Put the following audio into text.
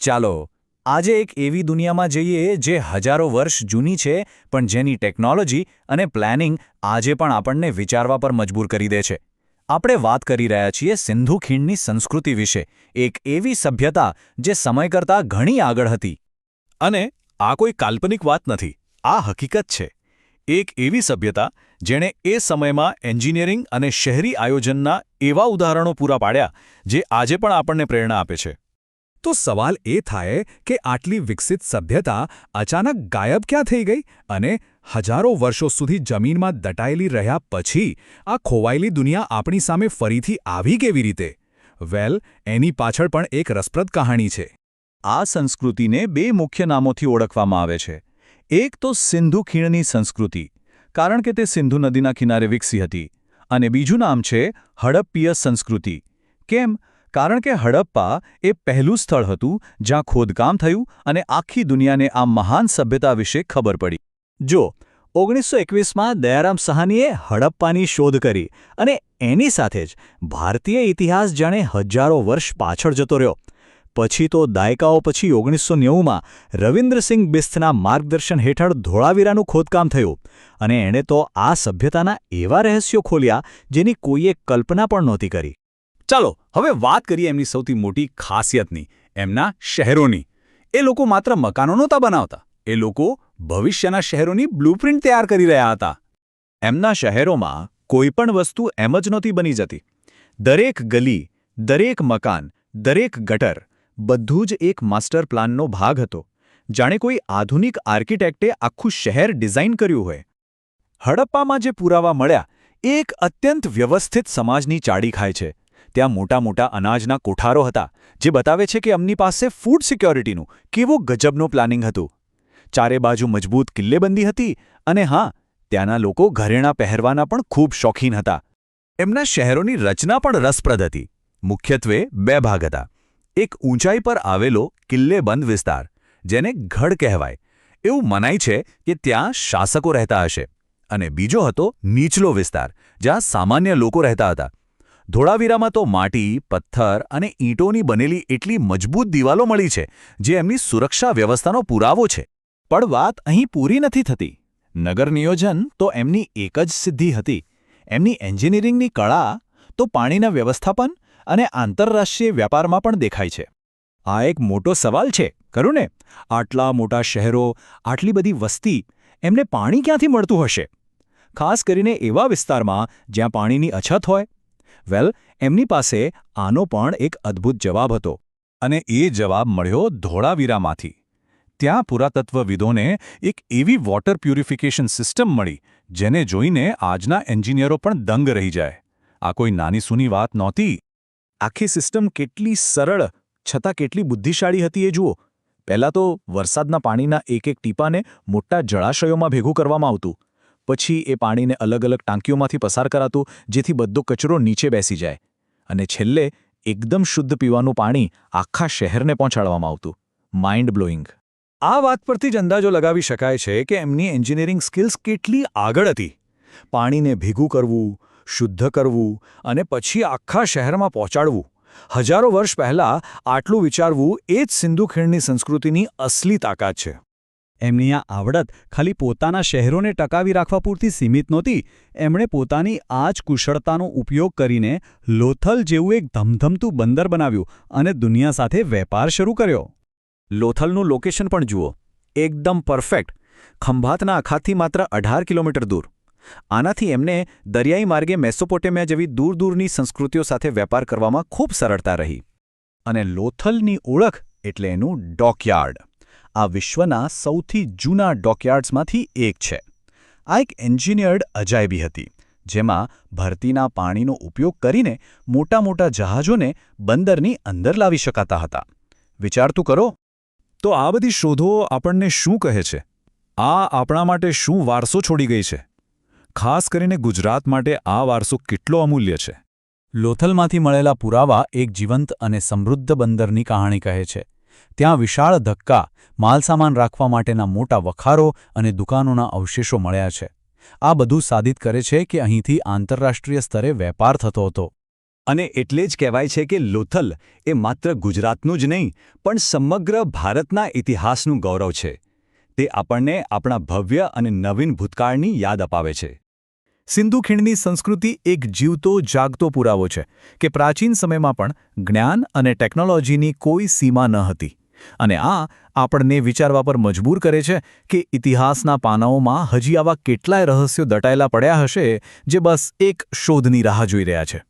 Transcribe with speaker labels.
Speaker 1: ચાલો, આજે એક એવી દુનિયામાં જઈએ જે હજારો વર્ષ જૂની છે, પણ જેની ટેકનોલોજી અને પ્લાનિંગ આજે પણ આપણને વિચારવા પર મજબૂર કરી દે છે. આપણે વાત કરી રહ્યા છીએ સિંધુ ખીણની સંસ્કૃતિ વિશે, એક એવી સભ્યતા જે સમય કરતાં ઘણી આગળ હતી.
Speaker 2: અને આ કોઈ કાલ્પનિક વાત નથી, આ હકીકત છે. એક એવી સભ્યતા જેણે એ સમયમાં એન્જિનિયરિંગ અને શહેરી આયોજનના એવા ઉદાહરણો પૂરા પાડ્યા, જે આજે પણ આપણને પ્રેરણા આપે છે.
Speaker 3: તો સવાલ એ થાય કે આટલી વિકસિત સભ્યતા અચાનક ગાયબ ક્યાં થઈ ગઈ અને હજારો વર્ષો સુધી જમીનમાં દટાયેલી રહ્યા પછી આ ખોવાયેલી દુનિયા આપણી સામે ફરીથી આવી કેવી રીતે? વેલ, એની પાછળ પણ એક રસપ્રદ કહાણી છે.
Speaker 1: આ સંસ્કૃતિને બે મુખ્ય નામોથી ઓળખવામાં આવે છે. એક તો સિંધુ ખીણની સંસ્કૃતિ, કારણ કે તે સિંધુ નદીના કિનારે વિકસી હતી. અને બીજું નામ છે હડપ્પીય સંસ્કૃતિ. કેમ? કારણ કે હડપ્પા એ પહેલું સ્થળ હતું જ્યાં ખોદકામ થયું અને આખી દુનિયાને આ મહાન સભ્યતા વિશે ખબર પડી. જો ઓગણીસો એકવીસમાં દયારામ સહાનીએ હડપ્પાની શોધ કરી અને એની સાથે જ ભારતીય ઇતિહાસ જાણે હજારો વર્ષ પાછળ જતો રહ્યો. પછી તો દાયકાઓ પછી ઓગણીસો નેવુંમાં રવિન્દ્રસિંહ બિસ્તના માર્ગદર્શન હેઠળ ધોળાવીરાનું ખોદકામ થયું અને એણે તો આ સભ્યતાના એવા રહસ્યો ખોલ્યા જેની કોઈએ કલ્પના પણ નહોતી કરી. ચાલો, હવે વાત કરીએ એમની સૌથી મોટી ખાસિયતની, એમના શહેરોની. એ લોકો માત્ર મકાનો નહોતા બનાવતા, એ લોકો ભવિષ્યના શહેરોની બ્લુપ્રિન્ટ તૈયાર કરી રહ્યા હતા. એમના શહેરોમાં કોઈ પણ વસ્તુ એમ જ નહોતી બની જતી. દરેક ગલી, દરેક મકાન, દરેક ગટર બધું જ એક માસ્ટર પ્લાનનો ભાગ હતો. જાણે કોઈ આધુનિક આર્કિટેક્ટે આખું શહેર ડિઝાઇન કર્યું હોય. હડપ્પામાં જે પુરાવા મળ્યા, એક અત્યંત વ્યવસ્થિત સમાજની ચાડી ખાય છે. ત્યાં મોટા મોટા અનાજના કોઠારો હતા, જે બતાવે છે કે એમની પાસે ફૂડ સિક્યોરિટીનું કેવો ગજબનું પ્લાનિંગ હતું. ચારે બાજુ મજબૂત કિલ્લેબંધી હતી અને હા, ત્યાંના લોકો ઘરેણાં પહેરવાના પણ ખૂબ શોખીન હતા. એમના શહેરોની રચના પણ રસપ્રદ હતી. મુખ્યત્વે બે ભાગ હતા. એક ઊંચાઈ પર આવેલો કિલ્લેબંધ વિસ્તાર, જેને ગઢ કહેવાય. એવું મનાય છે કે ત્યાં શાસકો રહેતા હશે. અને બીજો હતો નીચલો વિસ્તાર, જ્યાં સામાન્ય લોકો રહેતા હતા. ધોળાવીરામાં તો માટી, પથ્થર અને ઈંટોની બનેલી એટલી મજબૂત દિવાલો મળી છે, જે એમની સુરક્ષા વ્યવસ્થાનો પુરાવો છે. પણ વાત અહીં પૂરી નથી થતી. નગર નિયોજન તો એમની એક જ સિદ્ધિ હતી. એમની એન્જિનિયરિંગની કળા તો પાણીના વ્યવસ્થાપન અને આંતરરાષ્ટ્રીય વ્યાપારમાં પણ દેખાય છે. આ એક મોટો સવાલ છે, ખરું ને? આટલા મોટા શહેરો, આટલી બધી વસ્તી, એમને પાણી ક્યાંથી મળતું હશે? ખાસ કરીને એવા વિસ્તારમાં જ્યાં પાણીની અછત હોય વેલ, એમની પાસે આનો પણ એક અદ્ભુત જવાબ હતો અને એ જવાબ મળ્યો ધોળાવીરામાંથી. ત્યાં પુરાતત્વવિદોને એક એવી વોટર પ્યુરિફિકેશન સિસ્ટમ મળી, જેને જોઈને આજના એન્જિનિયરો પણ દંગ રહી જાય. આ કોઈ નાની સૂની વાત નહોતી. આખી સિસ્ટમ કેટલી સરળ, છતાં કેટલી બુદ્ધિશાળી હતી એ જુઓ. પહેલાં તો વરસાદના પાણીના એક એક ટીપાને મોટા જળાશયોમાં ભેગું કરવામાં આવતું. પછી એ પાણીને અલગ અલગ ટાંકીઓમાંથી પસાર કરાતું, જેથી બધો કચરો નીચે બેસી જાય. અને છેલ્લે એકદમ શુદ્ધ પીવાનું પાણી આખા શહેરને પહોંચાડવામાં આવતું. માઇન્ડ બ્લોઈંગ આ વાત પરથી જ અંદાજો લગાવી શકાય છે કે એમની એન્જિનિયરિંગ સ્કિલ્સ કેટલી આગળ હતી. પાણીને ભેગું કરવું, શુદ્ધ કરવું અને પછી આખા શહેરમાં પહોંચાડવું. હજારો વર્ષ પહેલાં આટલું વિચારવું એ જ સિંધુ ખીણની સંસ્કૃતિની અસલી તાકાત છે. એમની આ આવડત ખાલી પોતાના શહેરોને ટકાવી રાખવા પૂરતી સીમિત નહોતી. એમણે પોતાની આ જ કુશળતાનો ઉપયોગ કરીને લોથલ જેવું એક ધમધમતું બંદર બનાવ્યું અને દુનિયા સાથે વેપાર શરૂ કર્યો. લોથલનું લોકેશન પણ જુઓ. એકદમ પરફેક્ટ. ખંભાતના અખાતથી માત્ર અઢાર કિલોમીટર દૂર. આનાથી એમને દરિયાઈ માર્ગે મેસોપોટેમિયા જેવી દૂર દૂરની સંસ્કૃતિઓ સાથે વેપાર કરવામાં ખૂબ સરળતા રહી. અને લોથલની ઓળખ એટલે એનું ડોકયાર્ડ. આ વિશ્વના સૌથી જૂના ડોકયાર્ડ્સમાંથી એક છે. આ એક એન્જિનિયર્ડ અજાયબી હતી, જેમાં ભરતીના પાણીનો ઉપયોગ કરીને મોટા મોટા જહાજોને બંદરની અંદર લાવી શકાતા હતા. વિચારતું કરો. તો આ બધી શોધો આપણને શું કહે છે? આ આપણા માટે શું વારસો છોડી ગઈ છે? ખાસ કરીને ગુજરાત માટે આ વારસો કેટલો અમૂલ્ય છે? લોથલમાંથી મળેલા પુરાવા એક જીવંત અને સમૃદ્ધ બંદરની કહાણી કહે છે. ત્યાં વિશાળ ધક્કા, માલસામાન રાખવા માટેના મોટા વખારો અને દુકાનોના અવશેષો મળ્યા છે. આ બધું સાબિત કરે છે કે અહીંથી આંતરરાષ્ટ્રીય સ્તરે વેપાર થતો હતો.
Speaker 4: અને એટલે જ કહેવાય છે કે લોથલ એ માત્ર ગુજરાતનું જ નહીં, પણ સમગ્ર ભારતના ઇતિહાસનું ગૌરવ છે. તે આપણને આપણા ભવ્ય અને નવીન ભૂતકાળની યાદ અપાવે છે.
Speaker 2: સિંધુ ખીણની સંસ્કૃતિ એક જીવતો, જાગતો પુરાવો છે કે પ્રાચીન સમયમાં પણ જ્ઞાન અને ટેકનોલોજીની કોઈ સીમા ન હતી. અને આ આપણને વિચારવા પર મજબૂર કરે છે કે ઇતિહાસના પાનાઓમાં હજી આવા કેટલાય રહસ્યો દટાયેલા પડ્યા હશે જે બસ એક શોધની રાહ જોઈ રહ્યા છે.